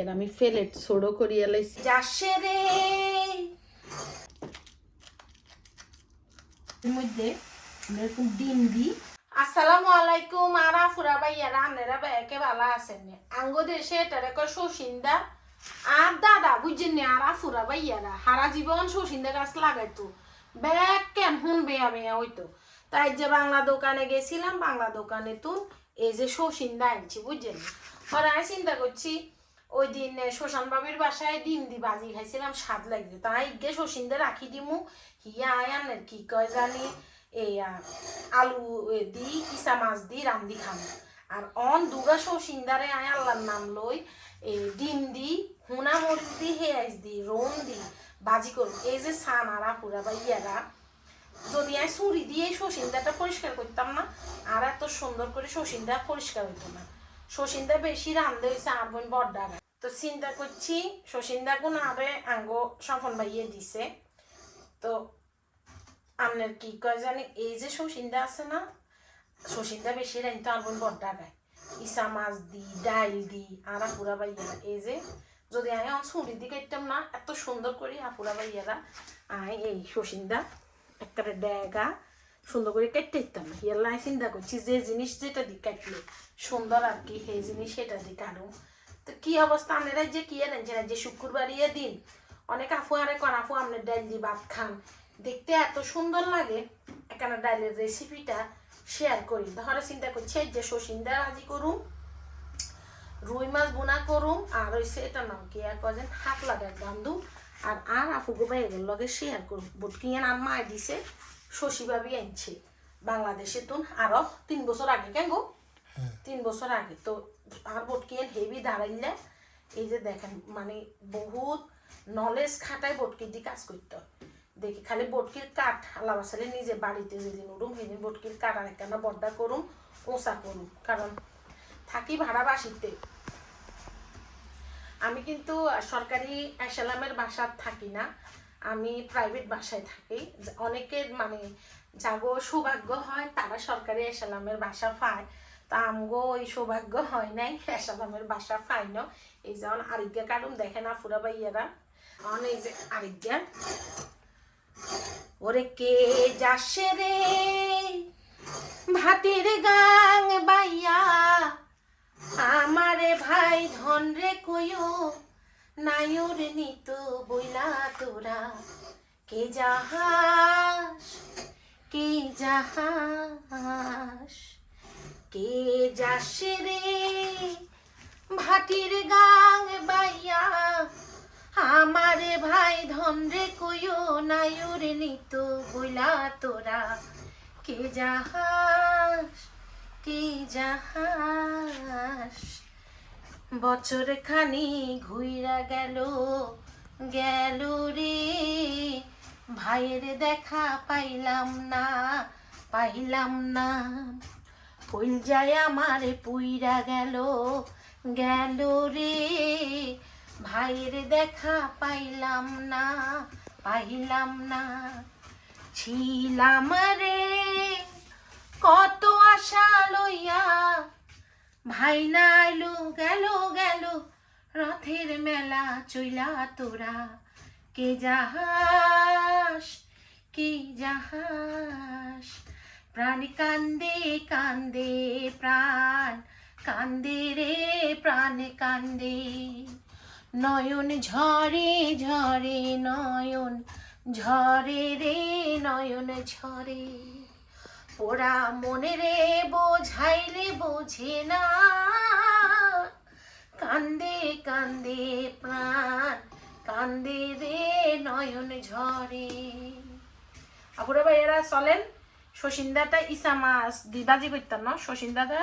এর আমি ফেলেট করিয়া লাইছি যাসে রে মধ্যে এরকম ডিম আসসালামু আলাইকুম, আরা আনেরা ভালো আছেন? আঙ্গো দেশে আর দাদা, বুঝছেন আরা ভাইয়ারা হারা জীবন শশিন্দা গাছ লাগাইতো। ব্যাগ কেন বেয়া বেয়া হইতো তাই যে বাংলা দোকানে গেছিলাম, বাংলা দোকানে তুন এই যে শশিন্দা আনছি, বুঝছেন পরে চিন্তা করছি ওই দিন শোষণ বাবির বাসায় ডিম দি বাজি খাইছিলাম, স্বাদ লাগছে। তাই গে শশিন্দা রাখি দিমু। হিয়া আয়ানের কি কয় জানি। এই আলু দি কিসা মাছ দি, রান্ধি খাম। আর অন দুগা শশিন্দারে আয় আল্লাহর নাম লই এই ডিম দি, হুনা মরিচ দি হেয়াইস দি, রোম দি, বাজি করব। এই যে সানারা পুরা বা ইয়ারা, যদি আমি ছুরি দিয়ে শশিন্দাটা পরিষ্কার করতাম না, আর এত সুন্দর করে শশিন্দা পরিষ্কার হইতো না। শশিন্দা বেশি রান্ধে হয়েছে আর বোন বড্ডা তো চিন্তা করছি, শশিন্দা গুণ আরে আঙ্গ সফল বাইয়ে দিছে। তো আপনার কি কয় জানি, এই যে শশিন্দা আছে না, শশিন্দা বেশি রান্ধতো আর বোন বড্ডা গায় ইসা মাছ দি, ডাইল দি, আর আপুরা বাইয়েরা এই যে যদি আমি আমার ছুরি দিয়ে কাটতাম না, এত সুন্দর করে আপুরা বাইয়েরা আই এই শশিন্দা, একটা ড্যাগা সুন্দর করে কেটে দিতাম না ইয়াল্লা আমি চিন্তা করছি, যে জিনিস যেটা দিয়ে কাটলে, সুন্দর আর কি, সেই জিনিস সেটা দিয়ে কাটু তো কি অবস্থা? আপনারা যে কি এনেন যে শুক্রবার ইয়ে দিন, অনেক আফু আরে কর আফু আপনার ডাইল দিয়ে ভাত খান। দেখতে এত সুন্দর লাগে। এখানে ডাইলের রেসিপিটা শেয়ার করি। ধরে চিন্তা করছি, যে শশিন্দা রাজি করুম, রুই মাছ বোনা করুম, আর ওই এটা নাম কি আর কজন হাত লাগার গান্ধু আর আর আফু গোবাই লগে শেয়ার করুম। আর মায় দিছে। শশী ভাবি আনছে। বাংলাদেশে তো আরও তিন বছর আগে কেন গো? তিন বছর আগে। তো আর বটকিয়ান হেভি দাঁড়াইলে? এই যে দেখেন মানে বহুত নলেজ খাটায় বটকির দিয়ে কাজ করতে দেখি খালি বটকির কাঠ আল্লাহ বাসালে নিজে বাড়িতে যেদিন উঠুম সেদিন বটকির কাঠ আর একটা বড্ডা করুম ওষা করুম। কারণ থাকি ভাড়া বাসিতে। আমি কিন্তু সরকারি অ্যাসালামের বাসার থাকি না। আমি প্রাইভেট বাসায় থাকি। অনেকের মানে যাগো সৌভাগ্য হয়, তারা সরকারি অ্যাসালামের বাসা পায়। তা আমগো ওই সৌভাগ্য হয় নাই অ্যাসালামের বাসা পাই না এই যেমন আরিজ্ঞা কাটুম দেখে না ফুরা বাইয়ারা অন এই যে আরিজ্ঞা। ওরে কে যাসে রে? ভাটির গাং বাইয়া আমারে ভাই ধন রে কইও। নায়ুর নিত বইলা তোরা। কে যাহাস কে যাহাস, কে যাসে রে? ভাটির গাং বাইয়া আমারে ভাই ধন রে কইও নায়ুর নিত বইলা তোরা। কে যাহাস কে যাহাস বছর খানি ঘুইরা গেল গেল রে। ভাইয়ের দেখা পাইলাম না পাইলাম না। ফুল যায় আমার, পুইরা গেল গেল রে। ভাইয়ের দেখা পাইলাম না পাইলাম না। ছিলাম রে, কত আশা লইয়া ভাই নাইলো, গেল গেল, রথের মেলা চইলা তোরা। কে যাহাস কে যাহাস, প্রাণ কান্দে কান্দে প্রাণ, কান্দে রে প্রাণ কান্দে। নয়ন ঝরে ঝরে, নয়ন ঝরে রে, নয়ন ঝরে। ওরা মনে রে, বোঝাইলে বোঝে না। কান্দে কান্দে প্রাণ, কান্দে রে নয়ন ঝরে। আপুরা ভাইয়েরা, চলেন। শশিন্দাটা ইসা মাছ দিবাজি করতাম, না? শশিন্দাটা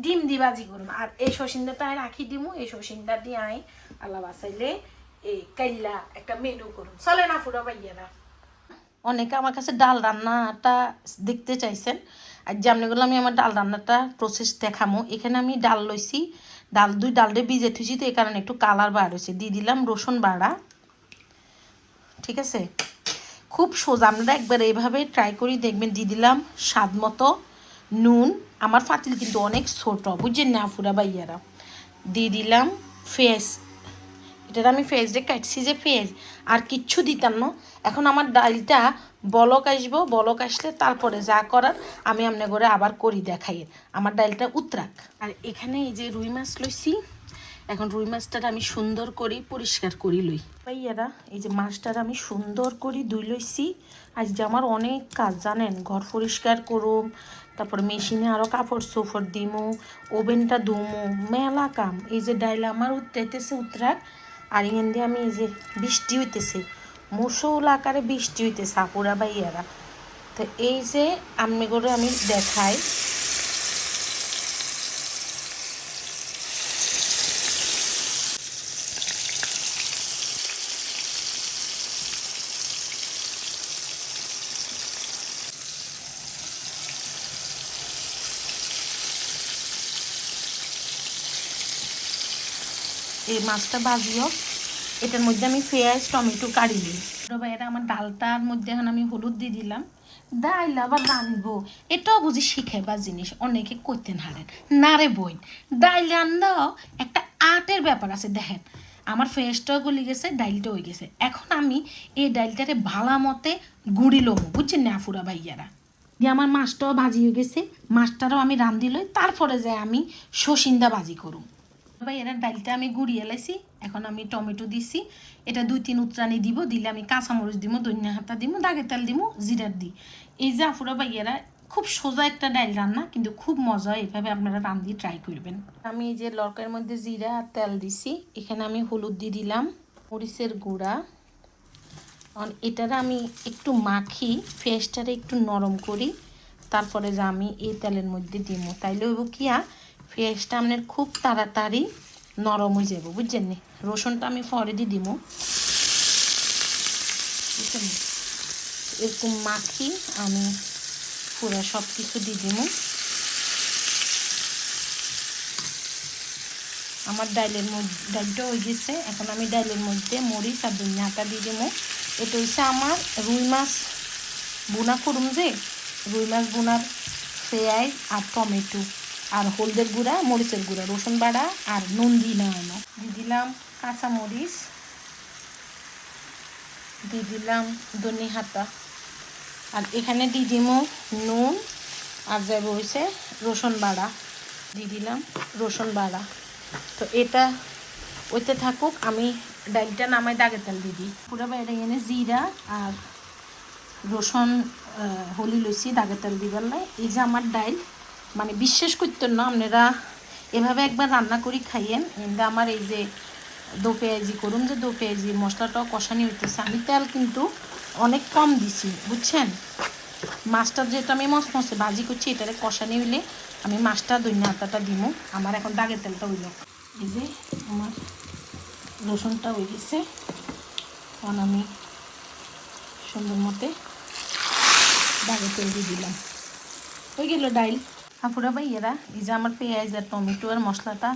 ডিম দিবাজি করুন। আর এই শশিন্দাটা আমি রাখি দিমু, এই শশিন্দা দিয়ে আই আল্লাহ বাসাইলে এই কাইল্লা একটা মেনু করুন। চলেন আপুরা ভাইয়েরা। অনেকে আমার কাছে ডাল রান্নাটা দেখতে চাইছেন। আর যেমনিগুলো আমি আমার ডাল রান্নাটা প্রসেস দেখামো। এখানে আমি ডাল লইছি, ডাল দুই ডালটা ভিজে থুইছি তো এই কারণে একটু কালার বার হয়েছে দিয়ে দিলাম রসুন বাড়া। ঠিক আছে? খুব সোজা আপনারা একবার এইভাবে ট্রাই করি, দেখবেন দিয়ে দিলাম স্বাদ মতো নুন। আমার ফাতিল কিন্তু অনেক ছোট, বুঝছেন না ফুরা বাইয়ারা দিয়ে দিলাম ফেস এটার আমি দিয়ে কাটছি যে ফেজ আর কিচ্ছু দিতাম না। এখন আমার ডালটা বলক আসব, বলক আসলে তারপরে যা করার আমি আমনে করে আবার করি দেখাই। আমার ডালটা উতরাক। আর এখানে এই যে রুই মাছ লইছি, এখন রুই মাছটা আমি সুন্দর করে, পরিষ্কার করি লই। ভাইয়ারা, এই যে মাছটার আমি সুন্দর করে ধুই লইছি। আজ যে আমার অনেক কাজ, জানেন? ঘর পরিষ্কার করুম, তারপর মেশিনে আরও কাপড় চোপড় দিমু, ওভেনটা ধুমু, মেলা কাম। এই যে ডাইল আমার উত্তাইতেছে উত্তরাক আর এখান দিয়ে আমি এই যে বৃষ্টি হইতেছে মশৌল আকারে বৃষ্টি হইতেছে আপুরা বা ইয়ারা তো এই যে আমি করে আমি দেখাই মাছটা ভাজিও। এটার মধ্যে আমি পেঁয়াজ, টমেটো কাটি দিই। তবে এটা আমার ডালটার মধ্যে এখন আমি হলুদ দিয়ে দিলাম। ডাইল আবার রানবো এটাও বুঝি শিখাইবার জিনিস, অনেকে করতেন হারেন না রে বই ডাইল রান্নাও একটা আর্টের ব্যাপার আছে, দেখেন। আমার ফেসটাও গলি গেছে ডাইলটা হয়ে গেছে। এখন আমি এই ডাইলটারে ভালা মতে গুঁড়ি লমু বুঝছেন না, আফুরা ভাইয়ারা? দিয়ে আমার মাছটাও ভাজি হয়ে গেছে, মাছটারও আমি রান্ধি লই, তারপরে যাই আমি শসিন্দা ভাজি করুম। ভাই এরা ডালটা আমি গুড়িয়ে লাইছি। এখন আমি টমেটো দিছি। এটা দুই তিন উত্রানি দিব, দিলে আমি কাঁচামরিচ দিব দৈন্য হাতা দিব দাগের তেল দিব জিরার দিই। এই যে আফুরা ভাইয়েরা খুব সোজা একটা ডাল রান্না, কিন্তু খুব মজা এভাবে আপনারা রান্ধি ট্রাই করবেন। আমি এই যে লরকার মধ্যে জিরা আর তেল দিছি, এখানে আমি হলুদ দিয়ে দিলাম, মরিচের গুঁড়া। আর এটার আমি একটু মাখি ফেসটারে একটু নরম করি, তারপরে যে আমি এই তেলের মধ্যে দিব তাইলে হইব কি আর পেঁয়াজটা আপনার খুব তাড়াতাড়ি নরম হয়ে যাব, বুঝছেন নি? রসুনটা আমি পরে দিয়ে দিব। বুঝছেন এরকম মাখি আমি পুরো সব কিছু দিয়ে দিব। আমার ডাইলের মধ্যে, ডাইলটা হয়ে গেছে। এখন আমি ডাইলের মধ্যে মরিচ আর ধনিয়াটা দিয়ে দিব। এটা হচ্ছে আমার রুই মাছ বোনা করুম যে? রুই মাছ বোনার পেঁয়াজ আর টমেটো। আর হলদের গুঁড়া, মরিচের গুঁড়া, রসুন বাড়া আর নুন দিয়ে নেওয়ানো দিয়ে দিলাম কাঁচা মরিচ, দিয়ে দিলাম ধনে হাতা আর এখানে দিয়ে দিব নুন আর যাবে হয়েছে রসুন বাড়া। দিয়ে দিলাম রসুন বাড়া। তো এটা ওইতে থাকুক, আমি ডালটা নামাই দাগের তেল দিয়ে দিই। পুরো বাইরে এনে জিরা আর রসুন হলি লইছি দাগের তেল দিবার লাই। এই যে আমার ডাইল মানে বিশ্বাস করতেন না আপনারা এভাবে একবার রান্না করি খাইয়েন। কিন্তু আমার এই যে দো পেঁয়াজি করুন যে দো পেঁয়াজি, মশলাটাও কষানি হইতেছে। আমি তেল কিন্তু অনেক কম দিছি, বুঝছেন? মাছটা যেহেতু আমি মশ মশে ভাজি করছি, এটারে কষানি হইলে আমি মাছটা দৈন্য আটাটা দিব আমার এখন দাগের তেলটা হইল। এই যে আমার রসুনটা হয়ে গেছে। তখন আমি সুন্দর মতে দাগের তেল দিয়ে দিলাম। হয়ে গেল ডাইল। আপুরা ভাইয়েরা, এই যে আমার পেঁয়াজ আর টমেটো আর মশলাটা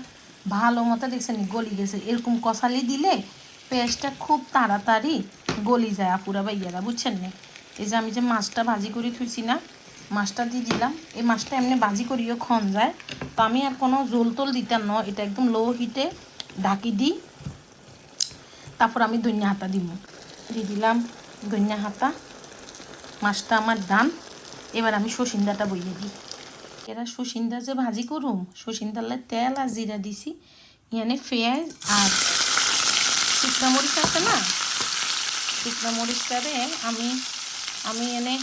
ভালো মতো দেখছেন গলি গেছে। এরকম কষালি দিলে পেঁয়াজটা খুব তাড়াতাড়ি গলি যায় আপুরা ভাইয়েরা, বুঝছেন না? এই যে আমি যে মাছটা ভাজি করে থুইছি না, মাছটা দিয়ে দিলাম। এই মাছটা এমনি ভাজি করিও খন যায়। তো আমি আর কোনো জোল তোল দিতাম না, এটা একদম লো হিটে ঢাকি দিই। তারপর আমি ধনিয়া হাতা দিব। দিয়ে দিলাম ধনিয়া হাতা। মাছটা আমার ডান এবার আমি সসিন্দাটা বইয়ে দিই। এরা সসিন্দা যে ভাজি করুম, সসিন্দালে তেল আর জিরা দিছি, ইয়ানে পেঁয়াজ আর শুকনা মরিচ আছে না? শুকনা মরিচটারে আমি আমি এনে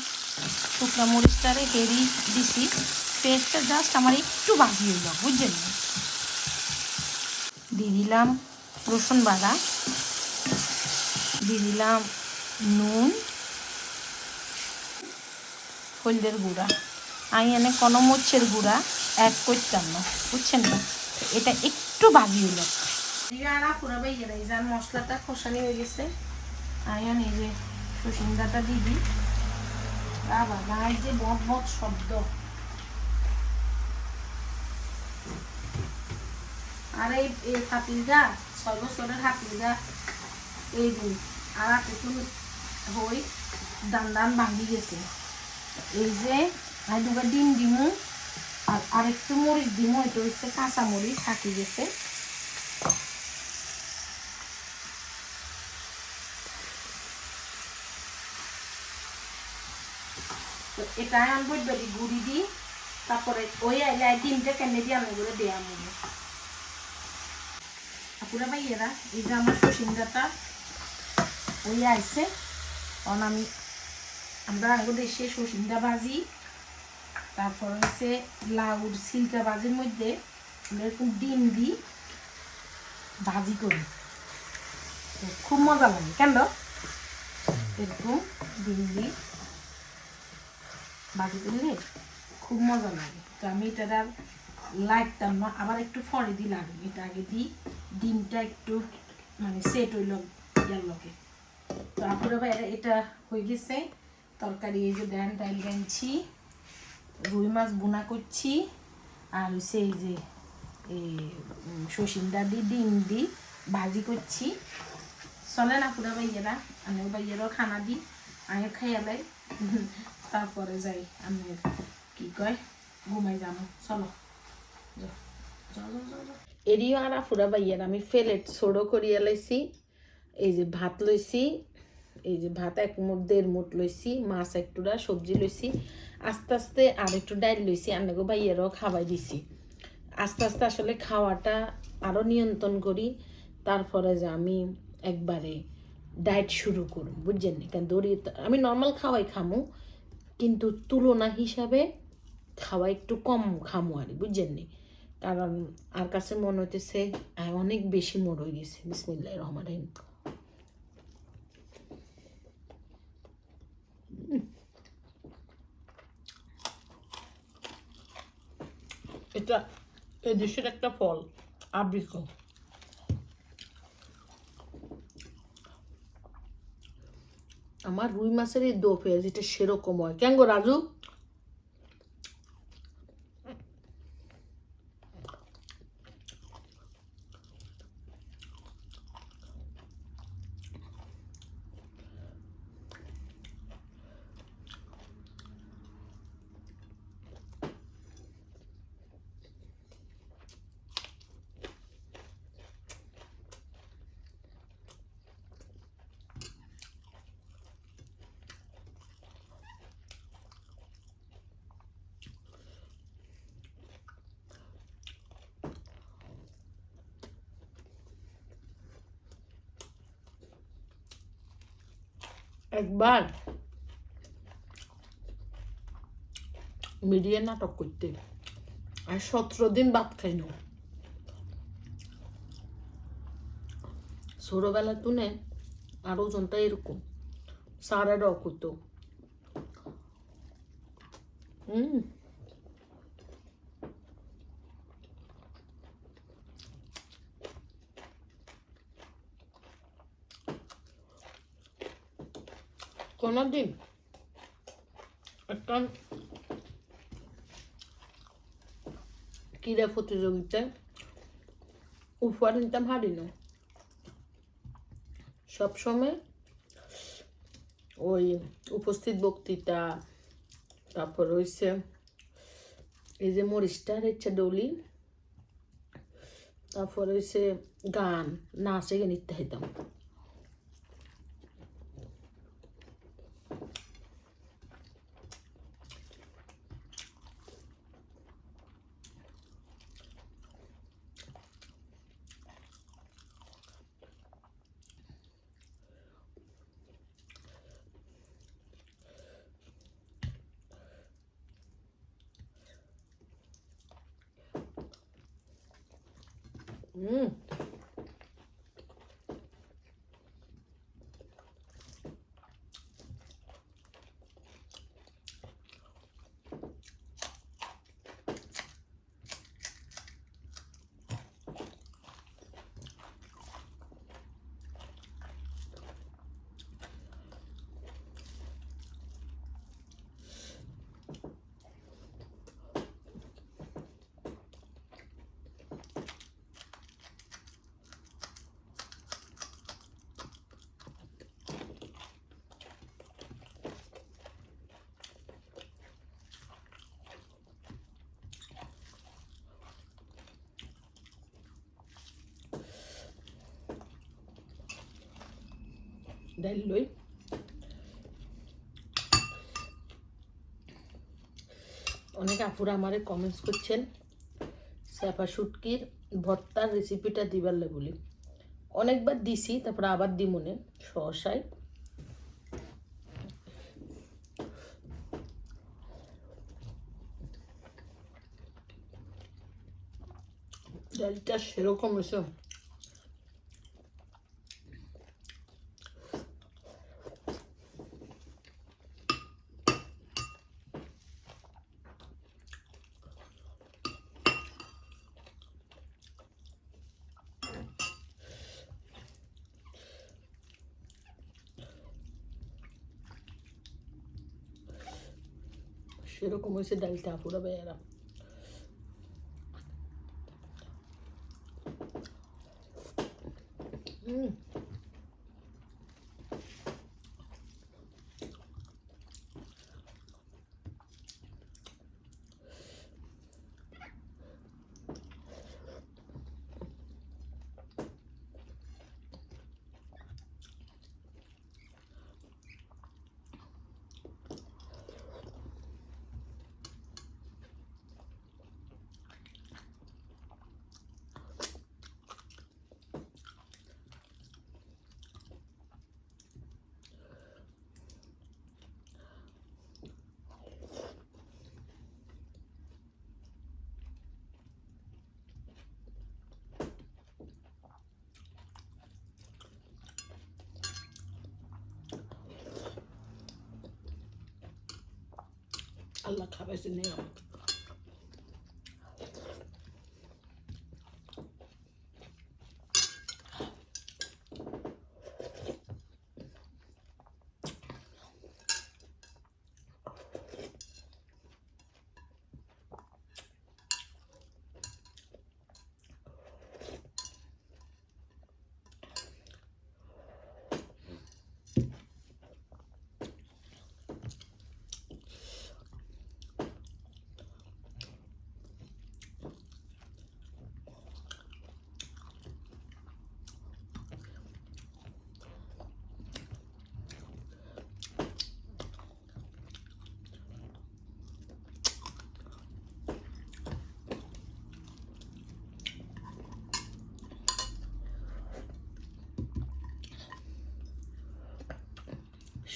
শুকনা মরিচটারে হেরি দিছি। পেঁয়াজটা জাস্ট আমার একটু ভাজি হইল, বুঝছেন? না দিয়ে দিলাম রসুন বাড়া দিয়ে দিলাম নুন, হলদের গুঁড়া। আমি এনে কোনো মরিচের গুঁড়া অ্যাড করতাম না, বুঝছেন না? এটা একটু ভাজি হলো মশলাটা খোসানি হয়ে গেছে। আয়ন যে সুসিন্দাটা দিই। বাবা গায়ে যে বট বট শব্দ। আর এই ছয় বছরের হাতিলটা এই দিন আর এখন হই দান দান ভাঙি গেছে। এই যে আর দুবার ডিম দিমু, আর আরেকটু মরিচ দিমু, এটা হচ্ছে কাঁচা মরিচ থাকি গেছে। এটা আনব বেরি গুড়ি দিই, তারপরে ওই আইলে ডিমটা কেনে দিয়ে আমি করে দেয়া মনে। আপুরা ভাইয়েরা, এই যে আমার শসিন্দাটা ওই আইসে অন আমি, আমরা আঙ্গুর দেশে শসিন্দা ভাজি তারপর হচ্ছে লাউর সিলকা ভাজির মধ্যে এরকম ডিম দিই, ভাজি করি। খুব মজা লাগে, কেন? এরকম ডিম দিই, ভাজি করলে খুব মজা লাগে। তো আমি এটা আর লাগতাম না, আবার একটু ফলে দিই লাগে এটা আগে দিই, ডিমটা একটু মানে সেট হইল ইয়ার লগে। এটা হয়ে গেছে, তরকারি এই যে ডান ডাইল গানছি রুই মাছ বোনা করছি। আর হচ্ছে এই যে এই শসিন্দা দি, ডিম দি ভাজি করছি। চলে না পুরা ভাইয়েরা আমি ভাইয়েরাও খানা দিই আমি খাইয়ালাই তারপরে যাই আমি কি কয়, ঘুমাই যাব চলো। এরিও আর ফুরা বাইয়ার আমি ফেলেট ছোড়ো করিয়া লাইছি, এই যে ভাত লইছি, এই যে ভাত এক মুঠ, দেড় মুঠ লইছি, মাছ একটুরা সবজি লইছি। আস্তে আস্তে আর একটু ডাইল লইছি আন্নাগো ভাইয়েরও খাওয়াই দিছি। আস্তে আস্তে আসলে খাওয়াটা আরও নিয়ন্ত্রণ করি, তারপরে যে আমি একবারে ডায়েট শুরু করুন বুঝছেন না? কারণ দড়ি আমি নর্মাল খাওয়াই খামু, কিন্তু তুলনা হিসাবে খাওয়া একটু কম খামু আর বুঝছেন নি? কারণ আর কাছে মনে হইতেছে অনেক বেশি মোড় হয়ে গেছে বিসমিল্লাহ রহমান এটা দেশের একটা ফল, আবৃত। আমার রুই মাছের এই দো পেঁয়াজ এটা সেরকম হয়। কেন গো রাজু? একবার মিডিয়া নাটক করতে। আর সতেরো দিন বাদ খাই না ছোটবেলা তুনে আর ওজনটা এরকম। সারা রক হতো হুম? কোনোদিন একটা ক্রীড়া প্রতিযোগিতায় উপহার নিতাম হারি না সবসময় ওই উপস্থিত বক্তৃতা, তারপর হয়েছে এই যে মরিচটার হচ্ছে ডলি, তারপর হয়েছে গান, নাচে গান ইত্যাদি Mm. ডাইল লই অনেক আপুরা আমারে কমেন্টস করছেন, স্যাপা শুটকির ভর্তার রেসিপিটা দিবার বলি। অনেকবার দিছি, তারপরে আবার দি মনে, সহসায়। ডালটা সেরকম এসে সেরকম হয়েছে ডালটা পুরো বেয়ারা হুম আল্লাহ খাবাইছে নিয়ামত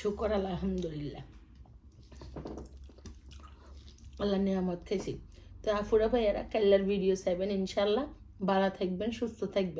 শুকর, আলহামদুলিল্লাহ। আল্লাহ নিয়ামত খেয়েছি তো আফুরা ভাইয়ারা কাল্লার ভিডিও চাইবেন ইনশাল্লাহ ভালো থাকবেন, সুস্থ থাকবেন।